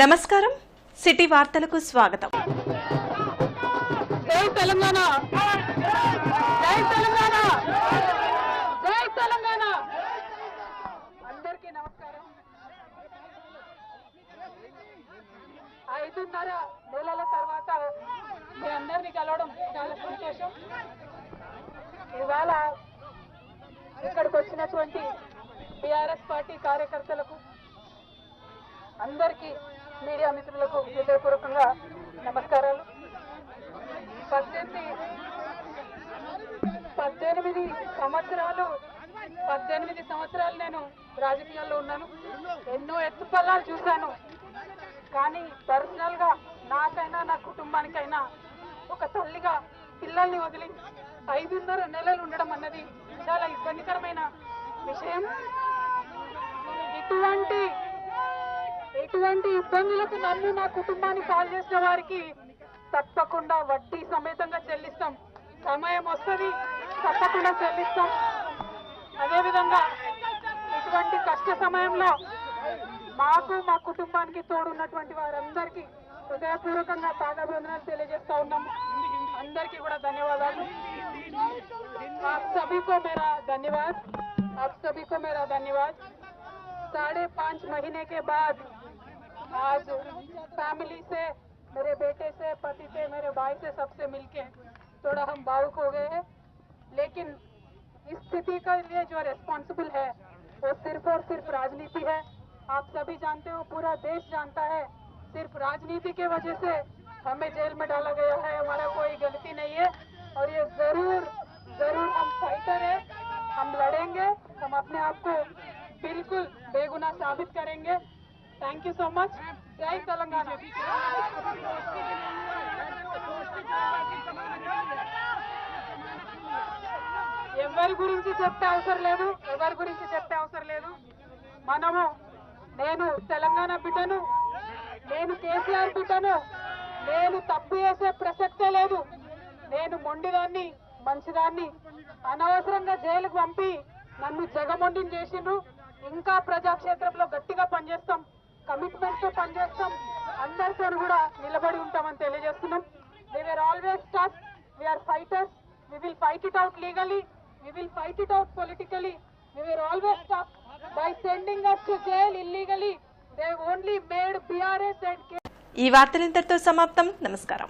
నమస్కారం. సిటీ వార్తలకు స్వాగతం. తెలంగాణ. తెలంగాణ. తెలంగాణ. అందరికీ నమస్కారం. ఐదున్నర నెలల తర్వాత మీ అందరినీ కలవడం చాలా సంతోషం. ఇవాళ ఇక్కడికి వచ్చినటువంటి టిఆర్ఎస్ పార్టీ కార్యకర్తలకు అందరికీ మీడియా మిత్రులకు హృదయపూర్వకంగా నమస్కారాలు. పద్దెనిమిది పద్దెనిమిది సంవత్సరాలు పద్దెనిమిది సంవత్సరాలు నేను రాజకీయాల్లో ఉన్నాను. ఎన్నో ఎత్తుపల్లాలు చూశాను. కానీ పర్సనల్గా నాకైనా నా కుటుంబానికైనా ఒక తల్లిగా పిల్లల్ని వదిలి ఐదున్నర నెలలు ఉండడం అన్నది చాలా ఇబ్బందికరమైన విషయం. ఇటువంటి ఎటువంటి ఇబ్బందులకు నన్ను నా కుటుంబాన్ని కాల్ చేసిన వారికి తప్పకుండా వడ్డీ సమేతంగా చెల్లిస్తాం సమయం వస్తుంది తప్పకుండా చెల్లిస్తాం అదేవిధంగా ఇటువంటి కష్ట సమయంలో మాకు మా కుటుంబానికి తోడున్నటువంటి వారందరికీ హృదయపూర్వకంగా పాదాభివందనాలు తెలియజేస్తా ఉన్నాం అందరికీ కూడా ధన్యవాదాలు आप सभी को मेरा धन्यवाद आप सभी को मेरा धन्यवाद साढ़े पाँच महीने के बाद आज फैमिली से, मेरे बेटे से, पति से, मेरे भाई से सबसे मिलके थोड़ा हम भावुक हो गए हैं। लेकिन इस स्थिति के लिए जो रेस्पॉन्सिबल है, वो सिर्फ़ और सिर्फ़ राजनीति है। आप सभी जानते हो, पूरा देश जानता है, सिर्फ़ राजनीति के वजह से हमें जेल में डाला गया है। हमारा कोई गलती नहीं है। और ये ज़रूर ज़रूर हम फाइटर है। हम लड़ेंगे। हम अपने आप को बिल्कुल बेगुनाह साबित करेंगे। థ్యాంక్ యూ సో మచ్ జై తెలంగాణ ఎవరి గురించి చెప్పే అవసరం లేదు? ఎవరి గురించి చెప్పే అవసరం లేదు? మనము నేను తెలంగాణ బిడ్డను నేను కేసీఆర్ బిడ్డను నేను తప్పు చేసే ప్రసక్తే లేదు. నేను మొండిదాన్ని మంచిదాన్ని అనవసరంగా జైలుకు పంపి నన్ను జగమొండిని చేసిండ్రు. ఇంకా ప్రజాక్షేత్రంలో గట్టిగా పనిచేస్తాం. కమిట్మెంట్తో పనిచేస్తాం. అందరితో కూడా నిలబడి ఉంటామని తెలియజేస్తున్నాం. We are always tough we are fighters we will fight it out legally we will fight it out politically we are always tough by sending us to jail illegally they only made BRS and ఈ వార్తలు ఇంతటితో సమాప్తం. నమస్కారం.